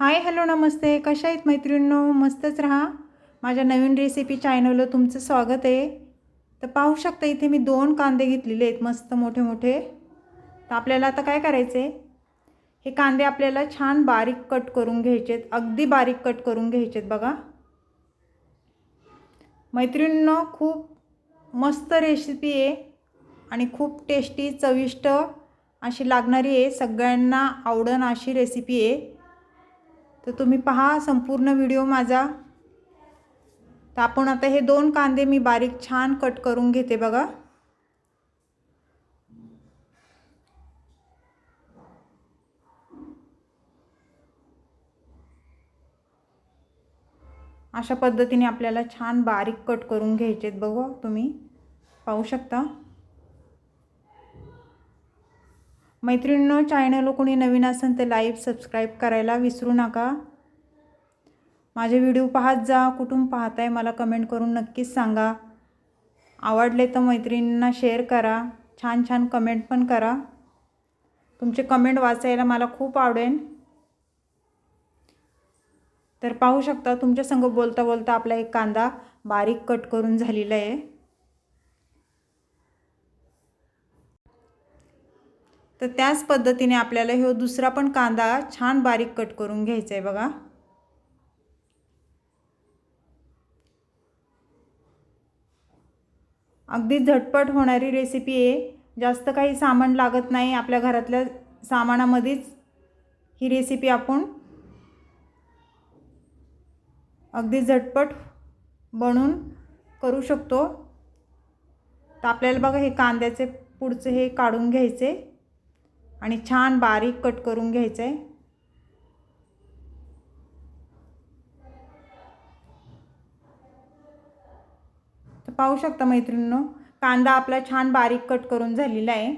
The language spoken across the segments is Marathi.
हाय हॅलो नमस्ते. कशा आहेत मैत्रिणींनो? मस्तच राहा. माझ्या नवीन रेसिपी चॅनलवर तुमचं स्वागत आहे. तर पाहू शकता इथे मी दोन कांदे घेतलेले आहेत मस्त मोठे मोठे. तर आपल्याला आता काय करायचं आहे हे कांदे आपल्याला छान बारीक कट करून घ्यायचे आहेत. अगदी बारीक कट करून घ्यायचे आहेत बघा. मैत्रिणींनो खूप मस्त रेसिपी आहे आणि खूप टेस्टी चविष्ट अशी लागणारी आहे. सगळ्यांना आवडण अशी रेसिपी आहे. तर तुम्ही पहा संपूर्ण व्हिडिओ माझा. तर आपण आता हे दोन कांदे मी बारीक छान कट करून घेते बघा. अशा पद्धतीने आपल्याला छान बारीक कट करून घ्यायचे आहेत बघा तुम्ही. पाहू शकता? मैत्रिणींनो चॅनल कोणी नवीन असेल तर लाईव सबस्क्राईब करायला विसरू नका. माझे व्हिडिओ पाहत जा कुठून पाहताय मला कमेंट करून नक्कीच सांगा. आवडले तर मैत्रिणींना शेअर करा छान छान कमेंट पण करा. तुमचे कमेंट वाचायला मला खूप आवडेल. तर पाहू शकता तुमच्या संग बोलता बोलता आपला एक कांदा बारीक कट करून झालेला आहे. तर त्याच पद्धतीने आपल्याला हे दुसरा पण कांदा छान बारीक कट करून घ्यायचा आहे बघा. अगदी झटपट होणारी रेसिपी आहे. जास्त काही सामान लागत नाही. आपल्या घरातल्या सामानामध्येच ही रेसिपी आपण अगदी झटपट बनून करू शकतो. तर आपल्याला बघा हे कांद्याचे पुढचे हे काढून घ्यायचे. आणि छान बारीक कट करून घ्यायचं आहे तर पाहू शकता मैत्रिणींनो कांदा आपला छान बारीक कट करून झालेला आहे.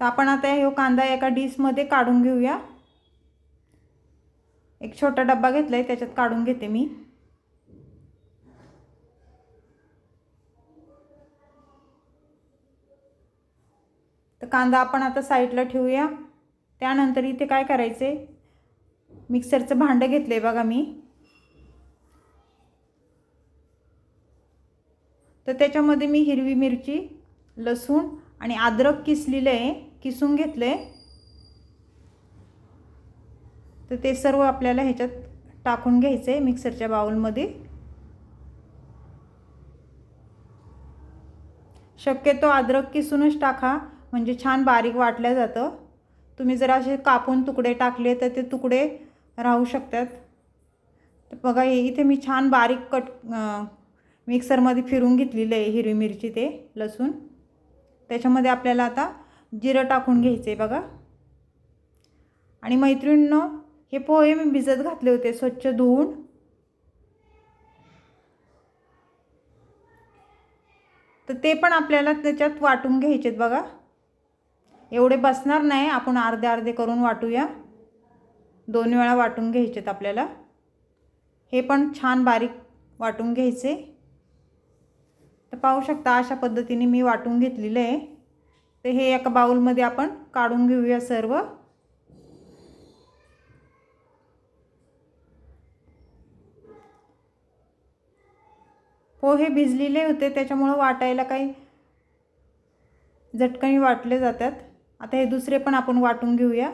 तर आपण आता हे कांदा एका डिशमध्ये काढून घेऊया. एक छोटा डब्बा घेतला आहे त्याच्यात काढून घेते मी. कांदा आपण आता साईडला ठेवूया. त्यानंतर इथे काय करायचे? मिक्सरचं भांडं घेतलं आहे बघा मी. तर त्याच्यामध्ये मी हिरवी मिरची लसूण आणि अद्रक किसलेलं आहे किसून घेतलं आहे तर ते सर्व आपल्याला ह्याच्यात टाकून घ्यायचं आहे मिक्सरच्या बाउलमध्ये. शक्यतो अद्रक किसूनच टाका. म्हणजे छान बारीक वाटलं जातं. तुम्ही जर असे कापून तुकडे टाकले तर ते तुकडे राहू शकतात. तर बघा हे इथे मी छान बारीक कट मिक्सरमध्ये फिरून घेतलेलं आहे हिरवी मिरची ते लसूण. त्याच्यामध्ये आपल्याला आता जिरं टाकून घ्यायचं आहे बघा. आणि मैत्रिणीनं हे पोहे मी भिजत घातले होते स्वच्छ धुवून. तर ते पण आपल्याला त्याच्यात वाटून घ्यायचेत बघा. एवढे बसणार नाही आपण अर्धे अर्धे करून वाटूया. दोन वेळा वाटून घ्यायचेत आपल्याला. हे पण छान बारीक वाटून घ्यायचे. तर पाहू शकता अशा पद्धतीने मी वाटून घेतलेलं आहे. तर हे एका बाउलमध्ये आपण काढून घेऊया सर्व. हो, पोहे भिजलेले होते त्याच्यामुळं वाटायला काही झटकणी वाटले जातात. आता हे दुसरे पण आपण वाटून घेऊया.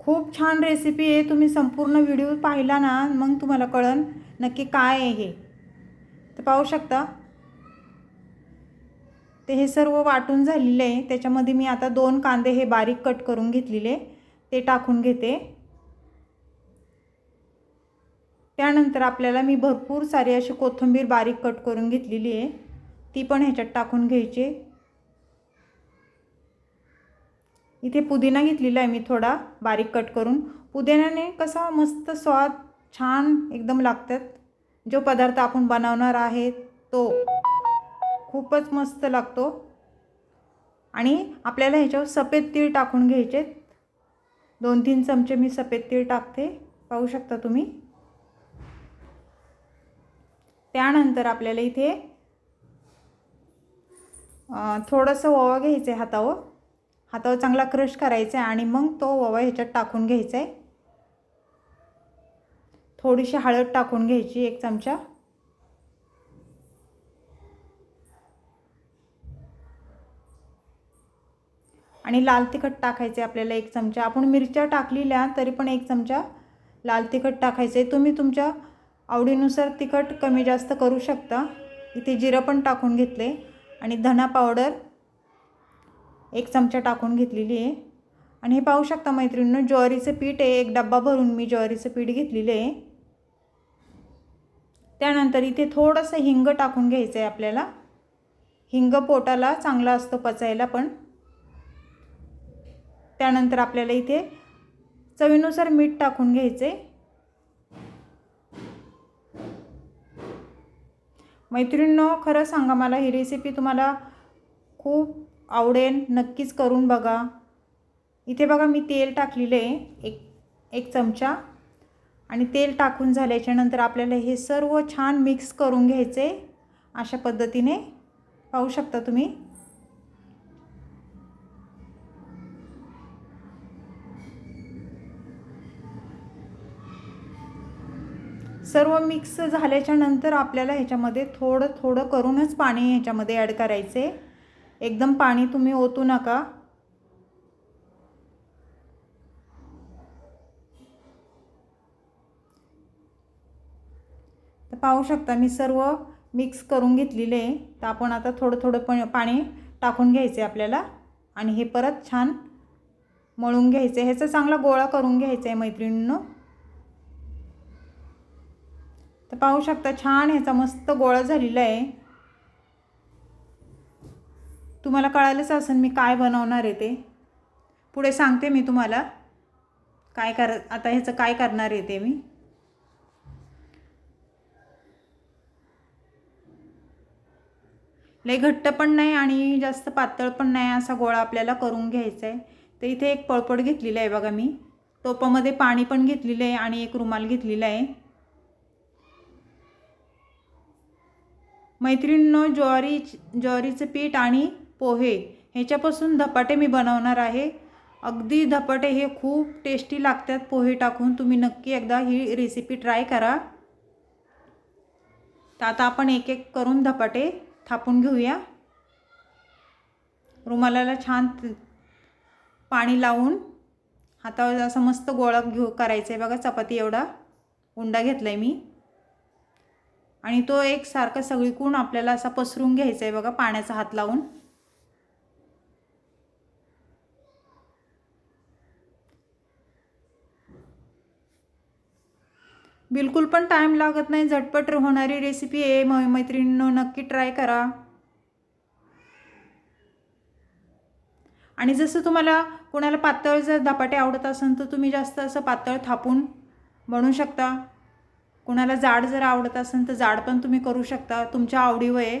खूप छान रेसिपी आहे. तुम्ही संपूर्ण व्हिडिओ पाहिला ना मग तुम्हाला कळन नक्की काय आहे हे. तर पाहू शकता. ते हे सर्व वाटून झालेलं आहे. त्याच्यामध्ये मी आता दोन कांदे हे बारीक कट करून घेतलेले ते टाकून घेते. त्यानंतर आपल्याला मी भरपूर सारी अशी कोथिंबीर बारीक कट करून घेतलेली आहे. ती पण ह्याच्यात टाकून घ्यायची. इथे पुदिना घेतलेला आहे मी थोडा बारीक कट करून. पुदिन्याने कसा मस्त स्वाद छान एकदम लागतात. जो पदार्थ आपण बनवणार आहे तो खूपच मस्त लागतो. आणि आपल्याला ह्याच्यावर सफेद तीळ टाकून घ्यायचे दोन तीन चमचे मी सफेद तीळ टाकते. पाहू शकता तुम्ही? त्यानंतर आपल्याला इथे थोडंसं ओवा घ्यायचं आहे हातावर. हातावर चांगला क्रश करायचा आहे आणि मग तो ओवा ह्याच्यात टाकून घ्यायचा आहे थोडीशी हळद टाकून घ्यायची एक चमचा. आणि लाल तिखट टाकायचे आपल्याला एक चमचा. आपण मिरच्या टाकलेल्या तरी पण एक चमचा. लाल तिखट टाकायचं आहे तुम्ही तुमच्या आवडीनुसार तिखट कमी जास्त करू शकता. इथे जिरं पण टाकून घेतले. आणि धना पावडर एक चमचा टाकून घेतलेली आहे. आणि हे पाहू शकता मैत्रिणीनं ज्वारीचं पीठ आहे. एक डब्बा भरून मी ज्वारीचं पीठ घेतलेलं आहे. त्यानंतर इथे थोडंसं हिंग टाकून घ्यायचं आहे आपल्याला. हिंग पोटाला चांगला असतो पचायला पण. त्यानंतर आपल्याला इथे चवीनुसार मीठ टाकून घ्यायचे मैत्रिणींनो खरं सांगा मला ही रेसिपी तुम्हाला खूप आवडेल नक्कीच करून बघा. इथे बघा मी तेल टाकलेलं आहे एक एक चमचा. आणि तेल टाकून झाल्याच्यानंतर आपल्याला हे सर्व छान मिक्स करून घ्यायचे. अशा पद्धतीने पाहू शकता तुम्ही. सर्व मिक्स झाल्याच्यानंतर आपल्याला ह्याच्यामध्ये थोडं थोडं करूनच पाणी ह्याच्यामध्ये ॲड करायचे. एकदम पाणी तुम्ही ओतू नका. तर पाहू शकता मी सर्व मिक्स करून घेतलेले. आहे तर आपण आता थोडं थोडं पण पाणी टाकून घ्यायचे आपल्याला. आणि हे परत छान मळून घ्यायचं. ह्याचा चांगला गोळा करून घ्यायचा आहे मैत्रिणींनो. तर पाहू शकता छान ह्याचा मस्त गोळा झालेला आहे. तुम्हाला कळालंच असेल मी काय बनवणार आहे ते. पुढे सांगते मी तुम्हाला काय कर आता ह्याचं काय करणार आहे ते मी. लय घट्ट पण नाही आणि जास्त पातळ पण नाही असा गोळा आपल्याला करून घ्यायचा आहे. तर इथे एक पळपट घेतलेला आहे बघा मी. टोपामध्ये पाणी पण घेतलेलं आहे आणि एक रुमाल घेतलेला आहे. मैत्रिणींनो ज्वारी ज्वारीचं पीठ आणि पोहे ह्याच्यापासून धपाटे मी बनवणार आहे. अगदी धपाटे हे खूप टेस्टी लागतात. पोहे टाकून तुम्ही नक्की एकदा ही रेसिपी ट्राय करा. तर आता आपण एक एक करून धपाटे थापून घेऊया. रुमालाला छान पाणी लावून हातावर असं मस्त गोळा घेऊ करायचं आहे बघा चपाती एवढा. उंडा घेतला आहे मी. आणि तो एक सारखा सगळीकडून आपल्याला असा पसरून घ्यायचा आहे बघा पाण्याचा हात लावून. बिलकुल पण टाईम लागत नाही. झटपट होणारी रेसिपी आहे. मैत्रिणींनो नक्की ट्राय करा. आणि जसं तुम्हाला कोणाला पातळ जर धपाटे आवडत असेल तर तुम्ही जास्त असं पातळ थापून बनवू शकता. कुणाला जाड जर आवडत असेल तर जाड पण तुम्ही करू शकता. तुमच्या आवडीवर आहे.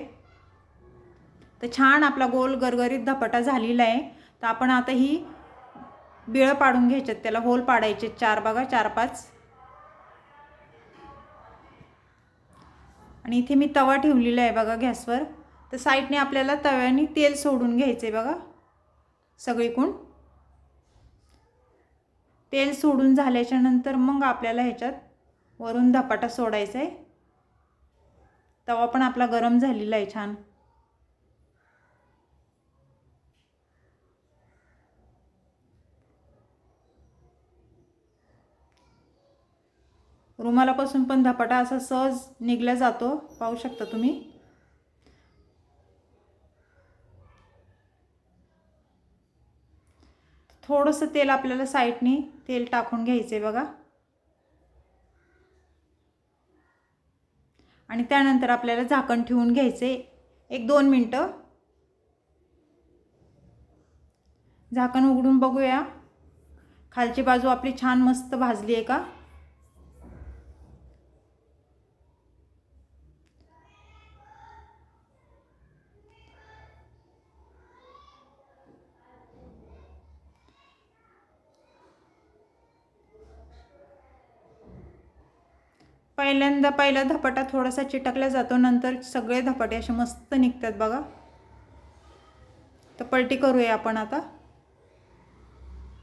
तर छान आपला गोल गरगरीत धपाटा झालेला आहे. तर आपण आता ही बिळं पाडून घ्यायच्यात. त्याला होल पाडायचे. चार बघा चार पाच. आणि इथे मी तवा ठेवलेला आहे बघा गॅसवर. तर साईडने आपल्याला तव्याने तेल सोडून घ्यायचं आहे बघा. सगळीकून तेल सोडून झाल्याच्यानंतर मग आपल्याला ह्याच्यात वरून धपाटा सोडायचा आहे. तवा पण आपला गरम झालेला आहे छान. रुमालापासून पण धपाटा असा सहज निघला जातो. पाहू शकता तुम्ही. थोडंसं तेल आपल्याला साईडनी तेल टाकून घ्यायचं आहे बघा. आणि त्यानंतर आपल्याला झाकण ठेवून घ्यायचे. एक दोन मिनटं. झाकण उघडून बघूया. खालची बाजू आपली छान मस्त भाजली आहे का? पहिल्यांदा पहिला धपाटा थोडासा चिटकला जातो नंतर सगळे धपाटे असे मस्त निघतात बघा. तर पलटी करूया आपण आता.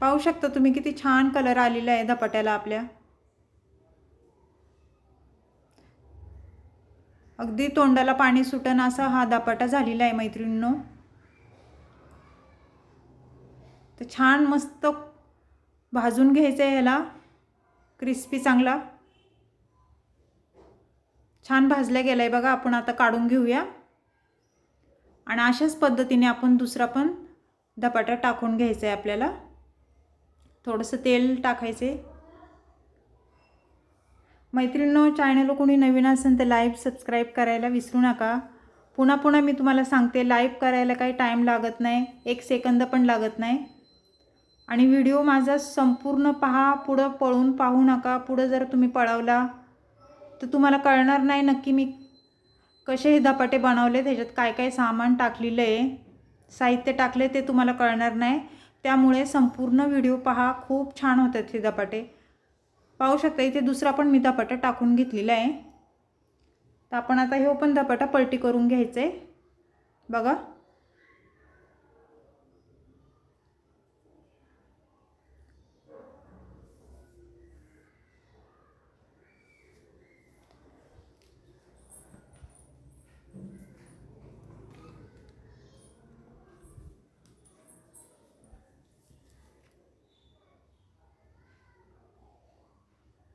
पाहू शकता तुम्ही किती छान कलर आलेला आहे धपाट्याला आपल्या. अगदी तोंडाला पाणी सुटन असा हा धपाटा झालेला आहे मैत्रिणींनो. तर छान मस्त भाजून घ्यायचं आहे ह्याला क्रिस्पी चांगला. छान भाजल्या गेला आहे बघा आपण आता काढून घेऊया. आणि अशाच पद्धतीने आपण दुसरा पण धपाटा टाकून घ्यायचा आहे आपल्याला. थोडंसं तेल टाकायचे मैत्रिणींनो चॅनल कोणी नवीन असेल तर लाईव्ह सबस्क्राईब करायला विसरू नका. पुन्हा पुन्हा मी तुम्हाला सांगते लाईव्ह करायला काही टाईम लागत नाही एक सेकंद पण लागत नाही. आणि व्हिडिओ माझा संपूर्ण पहा पुढं पळून पाहू नका पुढं जर तुम्ही पळवला तर तुम्हाला कळणार नाही नक्की मी कसे हे धपाटे बनवले त्याच्यात काय काय सामान टाकलेलं आहे साहित्य टाकले ते तुम्हाला कळणार नाही. त्यामुळे संपूर्ण व्हिडिओ पहा खूप छान होतात हे धपाटे. पाहू शकता इथे दुसरा पण मी धपाटा टाकून घेतलेला आहे. तर आपण आता हे पण धपाटा पलटी करून घ्यायचं आहे बघा.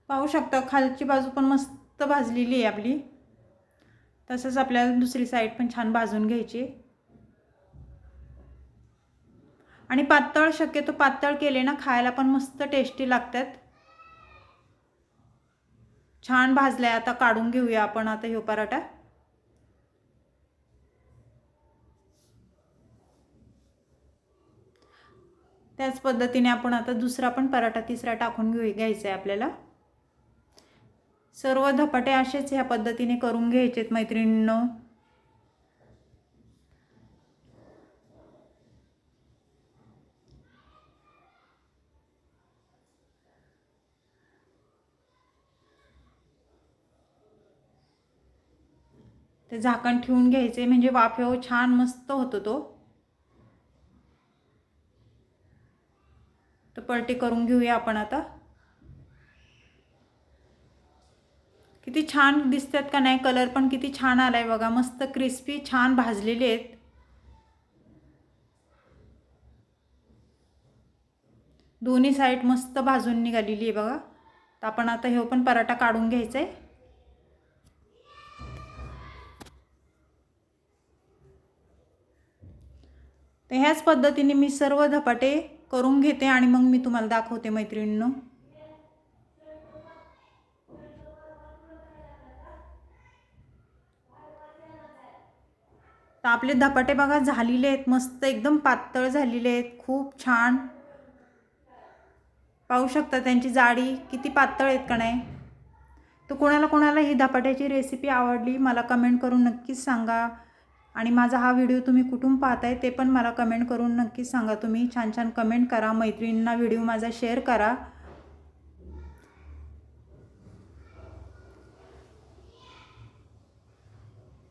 पाहू शकता खालची बाजू पण मस्त भाजलेली आहे आपली. तसंच आपल्याला दुसरी साईड पण छान भाजून घ्यायची. आणि पातळ शक्यतो पातळ केले ना खायला पण मस्त टेस्टी लागतात. छान भाजलाय आता काढून घेऊया आपण आता ह्यो पराठा. त्याच पद्धतीने आपण आता दुसरा पण पराठा तिसरा टाकून घेऊ घ्यायचा आहे आपल्याला. सर्व धपाटे असेच ह्या पद्धतीने करून घ्यायचेत मैत्रिणींनो. ते झाकण ठेवून घ्यायचे म्हणजे वाफेव छान मस्त होतो तो. तर पलटी करून घेऊया आपण आता. किती छान दिसतात का नाही? कलर पण किती छान आला आहे बघा. मस्त क्रिस्पी छान भाजलेले आहेत. दोन्ही साईड मस्त भाजून निघालेली आहे बघा. तर आपण आता हे पण पराठा काढून घ्यायचा आहे तर ह्याच पद्धतीने मी सर्व धपाटे करून घेते आणि मग मी तुम्हाला दाखवते मैत्रिणींनो. तर आपले धपाटे बघा झालेले आहेत मस्त एकदम पातळ झालेले आहेत खूप छान. पाहू शकता त्यांची जाडी किती पातळ आहेत का नाही. तर कोणाला कोणाला ही धपाट्याची रेसिपी आवडली मला कमेंट करून नक्कीच सांगा. आणि माझा हा व्हिडिओ तुम्ही कुठून पाहताय ते पण मला कमेंट करून नक्कीच सांगा. तुम्ही छान छान कमेंट करा मैत्रिणींना व्हिडिओ माझा शेअर करा.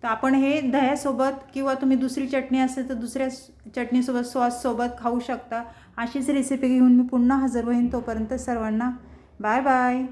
तर आपण हे दह्यासोबत किंवा तुम्ही दुसरी चटणी असेल तर दुसऱ्या चटणीसोबत सॉससोबत खाऊ शकता. अशीच रेसिपी घेऊन मी पुन्हा हजर होईन तोपर्यंत सर्वांना बाय बाय.